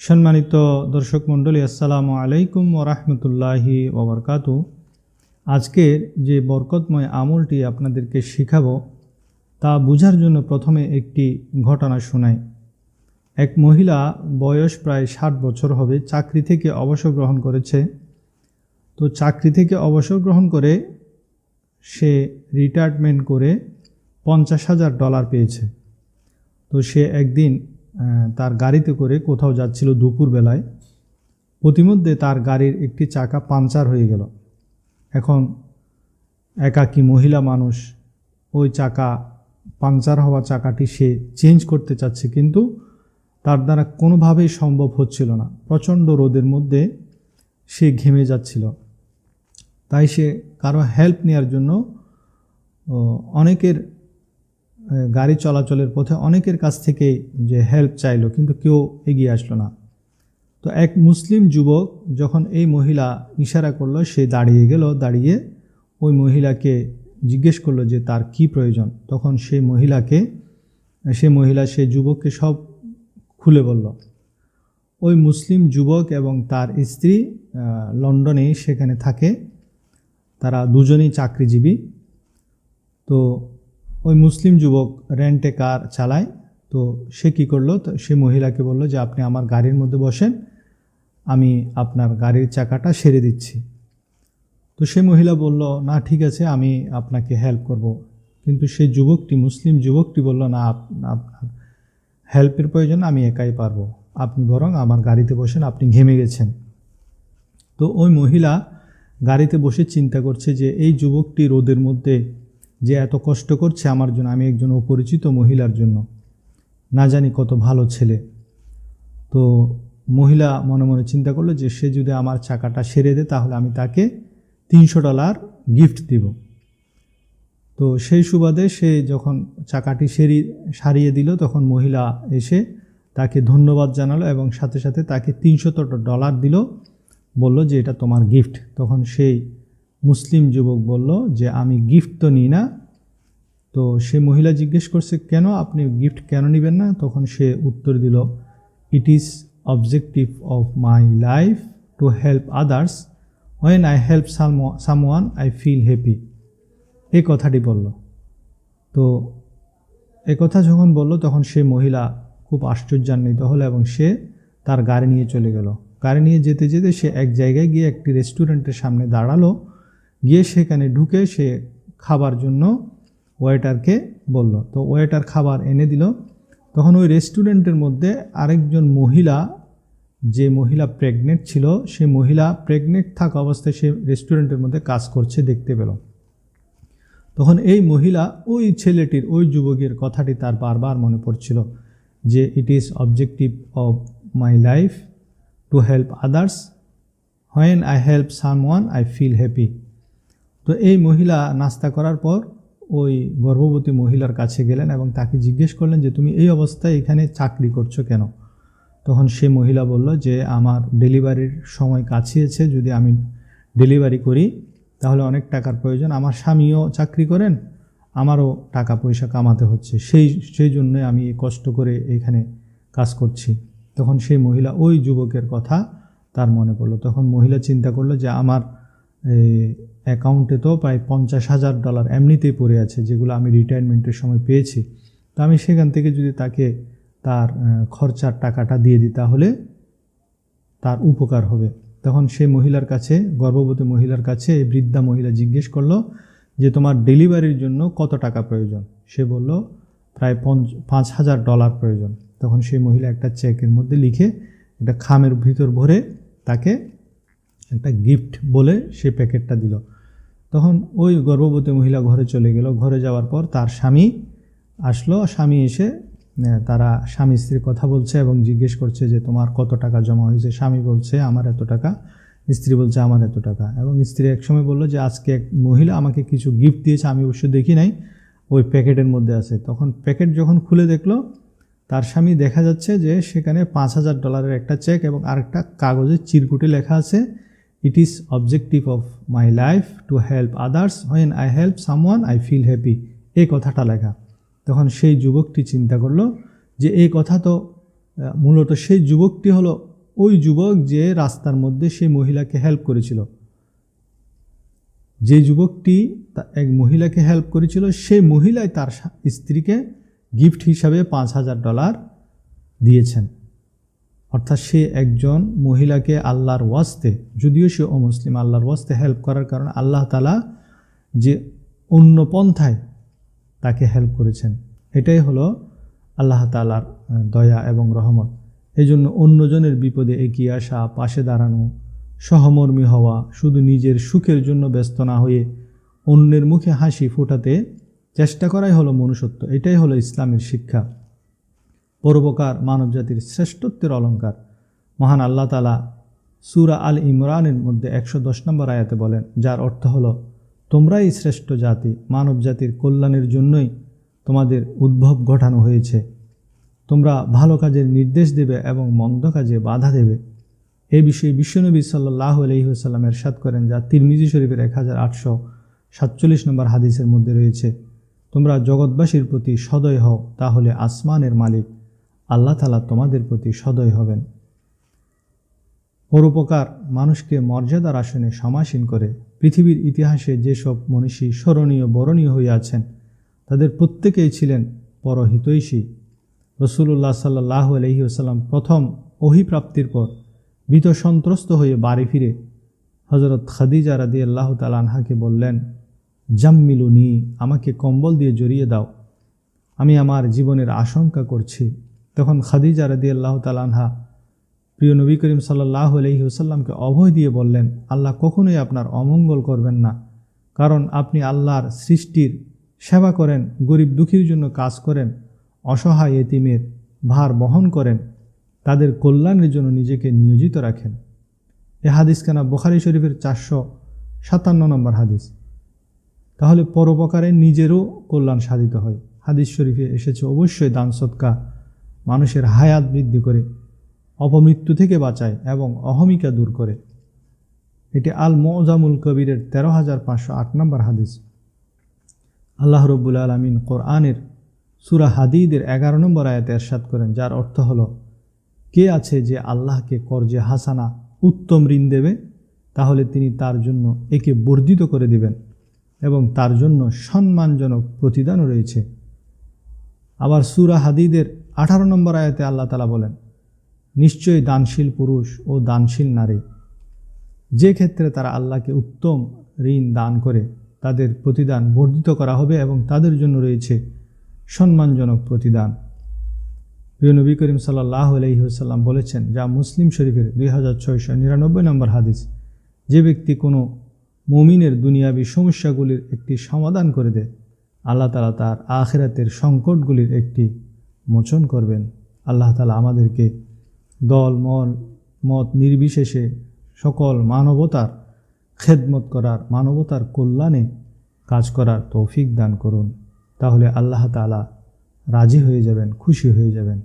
সম্মানিত দর্শক মণ্ডলী, আসসালামু আলাইকুম ওরহমতুল্লাহি ওবরকাতু আজকের যে বরকতময় আমলটি আপনাদেরকে শেখাবো, তা বোঝার জন্য প্রথমে একটি ঘটনা শোনাই। এক মহিলা বয়স প্রায় ষাট বছর হবে, চাকরি থেকে অবসর গ্রহণ করেছে। তো চাকরি থেকে অবসর গ্রহণ করে সে রিটায়ারমেন্ট করে পঞ্চাশ হাজার ডলার পেয়েছে। তো সে একদিন তার গাড়িতে করে কোথাও যাচ্ছিল দুপুরবেলায়। প্রতিমধ্যে তার গাড়ির একটি চাকা পাংচার হয়ে গেল। এখন একাকী মহিলা মানুষ ওই চাকা, পাংচার হওয়া চাকাটি সে চেঞ্জ করতে চাচ্ছে, কিন্তু তার দ্বারা কোনোভাবেই সম্ভব হচ্ছিল না। প্রচণ্ড রোদের মধ্যে সে ঘেমে যাচ্ছিল। তাই সে কারও হেল্প নেওয়ার জন্য অনেকের গাড়ি চলাচলের পথে অনেকের কাছ থেকে যে হেল্প চাইলো, কিন্তু কেউ এগিয়ে আসলো না। তো এক মুসলিম যুবক যখন এই মহিলা ইশারা করল, সে দাঁড়িয়ে গেল, দাঁড়িয়ে ওই মহিলাকে জিজ্ঞেস করল যে তার কি প্রয়োজন। তখন সেই মহিলাকে, সে মহিলা সে যুবককে সব খুলে বলল। ওই মুসলিম যুবক এবং তার স্ত্রী লন্ডনে সেখানে থাকে। তারা দুজনেই চাকরিজীবী। তো ওই মুসলিম যুবক রেন্টে কার চালায়, তো সে কী করল? তো সে মহিলাকে বলল যে, আপনি আমার গাড়ির মধ্যে বসেন, আমি আপনার গাড়ির চাকাটা সেরে দিচ্ছি। তো সে মহিলা বলল, না, ঠিক আছে, আমি আপনাকে হেল্প করব। কিন্তু সে যুবকটি, মুসলিম যুবকটি বলল, না আপনার হেল্পের প্রয়োজন, আমি একাই পারব। আপনি বরং আমার গাড়িতে বসেন, আপনি ঘেমে গেছেন। তো ওই মহিলা গাড়িতে বসে চিন্তা করছে যে, এই যুবকটি রোদের মধ্যে যে এত কষ্ট করছে আমার জন্য, আমি একজন অপরিচিত মহিলার জন্য। না জানি কত ভালো ছেলে। তো মহিলা মনে মনে চিন্তা করল যে সে যদি আমার চাকাটা সেরে দেয়, তাহলে আমি তাকে তিনশো ডলার গিফট দিব। তো সেই সুবাদে সে যখন চাকাটি সেরি, সারিয়ে দিল, তখন মহিলা এসে তাকে ধন্যবাদ জানালো এবং সাথে সাথে তাকে তিনশত ডলার দিল। বলল যে এটা তোমার গিফট। তখন সেই মুসলিম যুবক বলল যে, আমি গিফট তো নিই না। তো সে মহিলা জিজ্ঞেস করছে, কেন আপনি গিফট কেন নেবেন না? তখন সে উত্তর দিল it is objective of my life to help others when I help someone I feel happy এই কথাটি বলল। তো এ কথা যখন বলল, তখন সে মহিলা খুব আশ্চর্যান্বিত হলো এবং সে তার গাড়ি নিয়ে চলে গেল। গাড়ি নিয়ে যেতে যেতে সে এক জায়গায় গিয়ে একটি রেস্টুরেন্টের সামনে দাঁড়াল। গিয়ে সেখানে ঢুকে সে খাবার জন্য ওয়েটারকে বলল। তো ওয়েটার খাবার এনে দিল। তখন ওই রেস্টুরেন্টের মধ্যে আরেকজন মহিলা, যে মহিলা প্রেগনেন্ট ছিল, সে মহিলা প্রেগনেন্ট থাকা অবস্থায় সে রেস্টুরেন্টের মধ্যে কাজ করছে দেখতে পেল। তখন এই মহিলা ওই ছেলেটির, ওই যুবকের কথাটি তার বারবার মনে পড়ছিল যে it is objective of my life to help others when I help someone I feel happy তো এই মহিলা নাস্তা করার পর ওই গর্ভবতী মহিলার কাছে গেলেন এবং তাকে জিজ্ঞেস করলেন যে, তুমি এই অবস্থায় এখানে চাকরি করছ কেন? তখন সে মহিলা বলল যে, আমার ডেলিভারির সময় কাছিয়েছে, যদি আমি ডেলিভারি করি, তাহলে অনেক টাকার প্রয়োজন। আমার স্বামীও চাকরি করেন, আমারও টাকা পয়সা কামাতে হচ্ছে। সেই সেই জন্যই আমি কষ্ট করে এখানে কাজ করছি। তখন সেই মহিলা ওই যুবকের কথা তার মনে পড়ল। তখন মহিলা চিন্তা করল যে, আমার অ্যাকাউন্টে তো প্রায় পঞ্চাশ হাজার ডলার এমনিতেই পড়ে আছে, যেগুলো আমি রিটায়ারমেন্টের সময় পেয়েছি। তো আমি সেখান থেকে যদি তাকে তার খরচার টাকাটা দিয়ে দিই, তাহলে তার উপকার হবে। তখন সে মহিলার কাছে, গর্ভবতী মহিলার কাছে এই বৃদ্ধা মহিলা জিজ্ঞেস করল যে, তোমার ডেলিভারির জন্য কত টাকা প্রয়োজন? সে বলল, প্রায় পঞ্চ, পাঁচ হাজার ডলার প্রয়োজন। তখন সেই মহিলা একটা চেকের মধ্যে লিখে একটা খামের ভিতর ভরে তাকে একটা গিফট বলে সে প্যাকেটটা দিল। তখন ওই গর্ভবতী মহিলা ঘরে চলে গেল। ঘরে যাওয়ার পর তার স্বামী আসলো। স্বামী এসে তারা স্বামী স্ত্রীর কথা বলছে এবং জিজ্ঞেস করছে যে, তোমার কত টাকা জমা হয়েছে? স্বামী বলছে, আমার এত টাকা। স্ত্রী বলছে, আমার এত টাকা। এবং স্ত্রী একসময় বলল যে, আজকে এক মহিলা আমাকে কিছু গিফট দিয়েছে, আমি অবশ্য দেখি নাই। ওই প্যাকেটের মধ্যে আছে। তখন প্যাকেট যখন খুলে দেখল, তার স্বামী দেখা যাচ্ছে যে, সেখানে পাঁচ হাজার ডলারের একটা চেক এবং আরেকটা কাগজে চিরকুটে লেখা আছে it is objective of my life to help others when I help someone I feel happy এই কথাটা লেখা। তখন সেই যুবকটি চিন্তা করল যে এই কথা তো মূলত সেই যুবকটি হলো ওই যুবক যে রাস্তার মধ্যে সেই মহিলাকে হেল্প করেছিল। যে যুবকটি এক মহিলাকে হেল্প করেছিল, সেই মহিলাই তার স্ত্রীকে গিফট হিসাবে পাঁচ হাজার ডলার দিয়েছেন। অর্থাৎ সে একজন মহিলাকে আল্লাহর ওয়াস্তে, যদিও সে অমুসলিম, আল্লাহর ওয়াস্তে হেল্প করার কারণে আল্লাহ তালা যে অন্য পন্থায় তাকে হেল্প করেছেন। এটাই হলো আল্লাহ তালার দয়া এবং রহমত। এই জন্য অন্যজনের বিপদে এগিয়ে আসা, পাশে দাঁড়ানো, সহমর্মী হওয়া, শুধু নিজের সুখের জন্য ব্যস্ত না হয়ে অন্যের মুখে হাসি ফোটাতে চেষ্টা করাই হলো মনুষ্যত্ব। এটাই হলো ইসলামের শিক্ষা। পরোপকার মানবজাতির শ্রেষ্ঠত্বের অলঙ্কার মহান আল্লাহ তালা সুরা আল ইমরানের মধ্যে একশো দশ নম্বর আয়াতে বলেন, যার অর্থ হলো, তোমরাই শ্রেষ্ঠ জাতি মানব জাতির কল্যাণের জন্যই তোমাদের উদ্ভব ঘটানো হয়েছে। তোমরা ভালো কাজের নির্দেশ দেবে এবং মন্দ কাজে বাধা দেবে। এ বিষয়ে বিশ্বনবী সাল্লাহ আলহিহাল্লাম এরশাদ করেন, যা তিরমিজি শরীফের এক হাজার আটশো সাতচল্লিশ নম্বর হাদিসের মধ্যে রয়েছে। তোমরা জগৎবাসীর প্রতি সদয় হও, তাহলে আসমানের মালিক। আল্লাহ তালা তোমাদের প্রতি সদয় হবেন। পরোপকার মানুষকে মর্যাদার আসনে সমাসীন করে পৃথিবীর ইতিহাসে যেসব মনীষী স্মরণীয়, বরণীয় হয়ে আছেন, তাদের প্রত্যেকেই ছিলেন পরহিতৈষী। রসুল্লাহ সাল্লাহ আলহি আসাল্লাম প্রথম অহিপ্রাপ্তির পর ভীত সন্ত্রস্ত হয়ে বাড়ি ফিরে হজরত খাদিজা রাদি আল্লাহ তালানহাকে বললেন, জাম্মিলুনি, আমাকে কম্বল দিয়ে জড়িয়ে দাও। আমি আমার জীবনের আশঙ্কা করছি। তখন খাদিজা রাদি আল্লাহ তালানহা প্রিয় নবী করিম সাল্লাহ আলহি ওসাল্লামকে অভয় দিয়ে বললেন, আল্লাহ কখনোই আপনার অমঙ্গল করবেন না। কারণ আপনি আল্লাহর সৃষ্টির সেবা করেন, গরিব দুঃখীর জন্য কাজ করেন, অসহায় এতিমের ভার বহন করেন, তাদের কল্যাণের জন্য নিজেকে নিয়োজিত রাখেন। এ হাদিস কেনা? বোখারি শরীফের চারশো সাতান্ন নম্বর হাদিস। তাহলে পরোপকারে নিজেরও কল্যাণ সাধিত হয়। হাদিস শরীফে এসেছে, অবশ্যই দান সৎকা মানুষের হায়াত বৃদ্ধি করে, অপমৃত্যু থেকে বাঁচায় এবং অহমিকা দূর করে। এটি আল মজামুল কবিরের তেরো হাজার পাঁচশো আট নম্বর হাদিস। আল্লাহ রব্বুল আলমিন কোরআনের সুরা হাদিদের এগারো নম্বর আয়াতে এরশাদ করেন, যার অর্থ হলো, কে আছে যে আল্লাহকে কর্জে হাসানা উত্তম ঋণ দেবে, তাহলে তিনি তার জন্য একে বর্ধিত করে দিবেন এবং তার জন্য সম্মানজনক প্রতিদানও রয়েছে। আবার সুরা হাদিদের আঠারো নম্বর আয়াতে আল্লাহ তালা বলেন, নিশ্চয়ই দানশীল পুরুষ ও দানশীল নারী, যে ক্ষেত্রে তারা আল্লাহকে উত্তম ঋণ দান করে, তাদের প্রতিদান বর্ধিত করা হবে এবং তাদের জন্য রয়েছে সম্মানজনক প্রতিদান। প্রিয় নবী করিম সাল্লাহ আলহিহাল্লাম বলেছেন, যা মুসলিম শরীফের দুই হাজার ছয়শো নিরানব্বই নম্বর হাদিস, যে ব্যক্তি কোনো মুমিনের দুনিয়াবী সমস্যাগুলির একটি সমাধান করে দেয় আল্লাহ তালা তার আখেরাতের সংকটগুলির একটি মোচন করবেন। আল্লাহ তালা আমাদেরকে দল, মন, মত নির্বিশেষে সকল মানবতার খেদমত করার, মানবতার কল্যাণে কাজ করার তৌফিক দান করুন। তাহলে আল্লাহ তালা রাজি হয়ে যাবেন, খুশি হয়ে যাবেন।